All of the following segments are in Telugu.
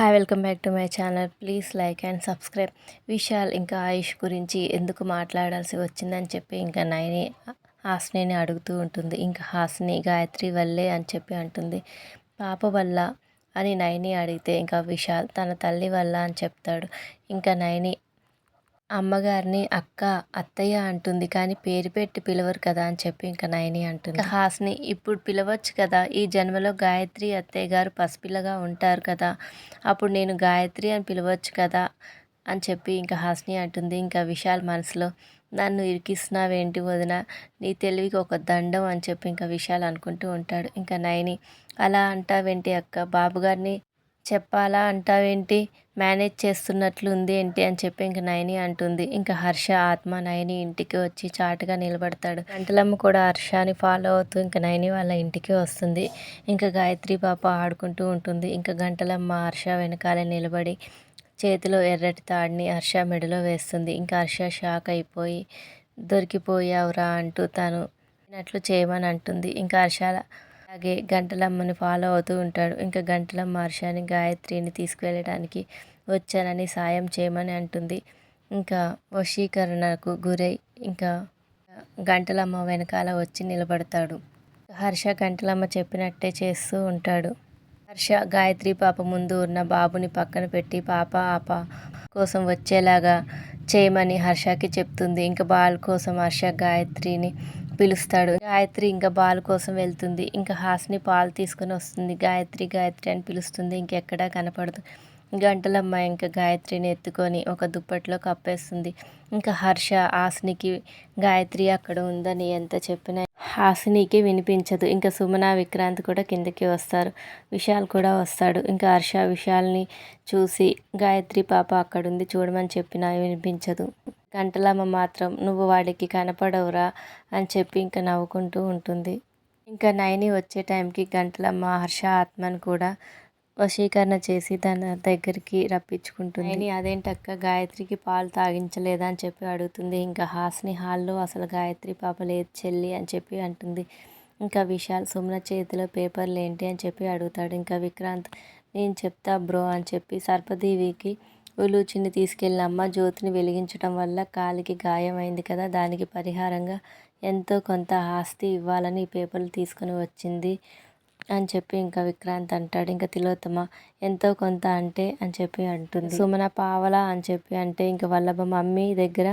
Hi welcome back to my channel. Please like and subscribe. Vishal ఇంకా ఆయుష్ గురించి ఎందుకు మాట్లాడాల్సి వచ్చిందని చెప్పి ఇంకా నైని హాస్నిని అడుగుతూ ఉంటుంది. ఇంకా హాస్ని గాయత్రి వల్లే అని చెప్పి అంటుంది. పాప వల్ల అని నైని అడిగితే ఇంకా విశాల్ తన తల్లి వల్ల అని చెప్తాడు. ఇంకా నైని అమ్మగారిని అక్క అత్తయ్య అంటుంది కానీ పేరు పెట్టి పిలవరు కదా అని చెప్పి ఇంకా నయని అంటుంది. హాస్ని ఇప్పుడు పిలవచ్చు కదా ఈ జన్మలో గాయత్రి అత్తయ్య గారు పసిపిల్లగా ఉంటారు కదా అప్పుడు నేను గాయత్రి అని పిలవచ్చు కదా అని చెప్పి ఇంకా హాస్ని అంటుంది. ఇంకా విశాల్ మనసులో నన్ను ఇరికిస్తున్నావేంటి వదిన నీ తెలివికి ఒక దండం అని చెప్పి ఇంకా విశాల్ అనుకుంటూ ఉంటాడు. ఇంకా నయని అలా అంటావేంటి అక్క బాబుగారిని చెప్పాలా అంటావేంటి? మేనేజ్ చేస్తున్నట్లు ఉంది ఏంటి అని చెప్పి ఇంక నయని అంటుంది. ఇంకా హర్ష ఆత్మ నయని ఇంటికి వచ్చి చాటుగా నిలబడతాడు. గంటలమ్మ కూడా హర్షని ఫాలో అవుతూ ఇంకా నయని వాళ్ళ ఇంటికి వస్తుంది. ఇంకా గాయత్రి పాప ఆడుకుంటూ ఉంటుంది. ఇంకా గంటలమ్మ హర్ష వెనకాలే నిలబడి చేతిలో ఎర్రటి తాడిని హర్ష మెడలో వేస్తుంది. ఇంకా హర్ష షాక్ అయిపోయి దొరికిపోయావురా అంటూ తను చేయమని అంటుంది. ఇంకా హర్ష అలాగే గంటలమ్మని ఫాలో అవుతూ ఉంటాడు. ఇంకా గంటలమ్మ హర్షాని గాయత్రిని తీసుకువెళ్ళడానికి వచ్చానని సాయం చేయమని అంటుంది. ఇంకా వశీకరణకు గురై ఇంకా గంటలమ్మ వెనకాల వచ్చి నిలబడతాడు. హర్ష గంటలమ్మ చెప్పినట్టే చేస్తూ ఉంటాడు. హర్ష గాయత్రి పాప ముందు ఉన్న బాబుని పక్కన పెట్టి పాప ఆప కోసం వచ్చేలాగా చేయమని హర్షకి చెప్తుంది. ఇంకా బాల్ కోసం హర్ష గాయత్రిని పిలుస్తాడు. గాయత్రి ఇంకా బాల్ కోసం వెళ్తుంది. ఇంకా హాస్ని పాలు తీసుకొని వస్తుంది. గాయత్రి గాయత్రి అని పిలుస్తుంది. ఇంకెక్కడా కనపడదు. గంటలమ్మ ఇంకా గాయత్రిని ఎత్తుకొని ఒక దుప్పట్లో కప్పేస్తుంది. ఇంకా హర్ష ఆస్నికి గాయత్రి అక్కడ ఉందని ఎంత చెప్పినా హాసినికి వినిపించదు. ఇంకా సుమన విక్రాంత్ కూడా కిందకి వస్తారు. విశాల్ కూడా వస్తాడు. ఇంకా హర్ష విశాల్ని చూసి గాయత్రి పాప అక్కడుంది చూడమని చెప్పినా వినిపించదు. గంటలమ్మ మాత్రం నువ్వు వాడికి కనపడవురా అని చెప్పి ఇంకా నవ్వుకుంటూ ఉంటుంది. ఇంకా నైని వచ్చే టైంకి గంటలమ్మ హర్ష ఆత్మను కూడా వశీకరణ చేసి తన దగ్గరికి రప్పించుకుంటుంది. అని అదేంటక్క గాయత్రికి పాలు తాగించలేదా అని చెప్పి అడుగుతుంది. ఇంకా హాస్ని హాల్లో అసలు గాయత్రి పాప లేదు చెల్లి అని చెప్పి అంటుంది. ఇంకా విశాల్ సుమన చేతిలో పేపర్లు ఏంటి అని చెప్పి అడుగుతాడు. ఇంకా విక్రాంత్ నేను చెప్తా బ్రో అని చెప్పి సర్పదేవికి ఉలూచిని తీసుకెళ్ళిన అమ్మ జ్యోతిని వెలిగించడం వల్ల కాలికి గాయమైంది కదా దానికి పరిహారంగా ఎంతో కొంత ఆస్తి ఇవ్వాలని ఈ పేపర్లు తీసుకుని వచ్చింది. అని చెప్పి ఇంకా విక్రాంత్ అంటాడు. ఇంకా తిలోత్తమ ఎంతో కొంత అంటే అని చెప్పి అంటుంది. సుమన పావలా అని చెప్పి అంటే ఇంకా వల్లభ మమ్మీ దగ్గర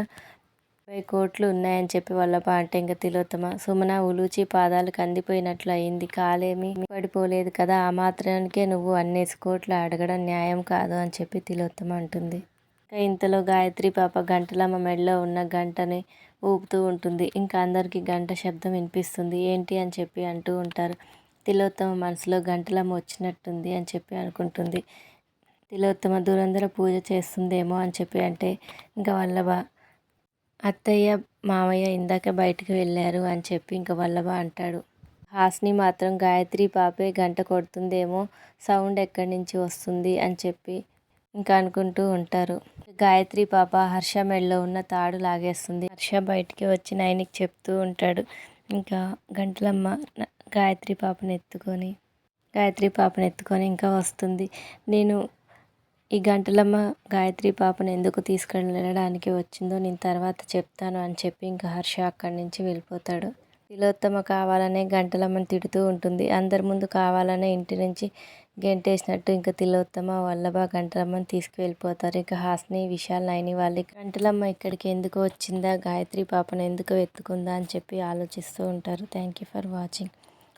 ముప్పై కోట్లు ఉన్నాయని చెప్పి వల్లభ అంటే ఇంకా తిలోత్తమ. సుమన ఉలూచి పాదాలు కందిపోయినట్లు అయింది. కాలేమి పడిపోలేదు కదా ఆ మాత్రానికే నువ్వు అన్నేసి కోట్లు అడగడం న్యాయం కాదు అని చెప్పి తిలోత్తమ అంటుంది. ఇంకా ఇంతలో గాయత్రి పాప గంటలమ్మ మెడలో ఉన్న గంటని ఊపుతూ ఉంటుంది. ఇంకా అందరికీ గంట శబ్దం వినిపిస్తుంది. ఏంటి? అని చెప్పి అంటూ ఉంటారు. తిలోత్తమ మనసులో గంటలమ్మ వచ్చినట్టుంది అని చెప్పి అనుకుంటుంది. తిలోత్తమ దూరందర పూజ చేస్తుందేమో అని చెప్పి అంటే ఇంకా వల్లభ అత్తయ్య మామయ్య ఇందాక బయటికి వెళ్ళారు అని చెప్పి ఇంక వల్లభ అంటాడు. హాస్ని మాత్రం గాయత్రి పాపే గంట కొడుతుందేమో సౌండ్ ఎక్కడి నుంచి వస్తుంది అని చెప్పి ఇంకా అనుకుంటూ ఉంటారు. గాయత్రి పాప హర్ష మెడలో ఉన్న తాడు లాగేస్తుంది. హర్ష బయటికి వచ్చి నైనికి చెప్తూ ఉంటాడు. ఇంకా గంటలమ్మ గాయత్రి పాపను ఎత్తుకొని గాయత్రి పాపను ఎత్తుకొని ఇంకా వస్తుంది. నేను ఈ గంటలమ్మ గాయత్రి పాపను ఎందుకు తీసుకెళ్ళడానికి వచ్చిందో నేను తర్వాత చెప్తాను అని చెప్పి ఇంకా హర్ష అక్కడి నుంచి వెళ్ళిపోతాడు. తిలోత్తమ కావాలనే గంటలమ్మని తిడుతూ ఉంటుంది. అందరి ముందు కావాలనే ఇంటి నుంచి గెంటేసినట్టు ఇంకా తిలోత్తమ వల్లభ గంటలమ్మని తీసుకువెళ్ళిపోతారు. ఇక హాస్ని విశాల్ నైని వాళ్ళు గంటలమ్మ ఇక్కడికి ఎందుకు వచ్చిందా గాయత్రి పాపను ఎందుకు ఎత్తుకుందా అని చెప్పి ఆలోచిస్తూ ఉంటారు. Thank you for watching.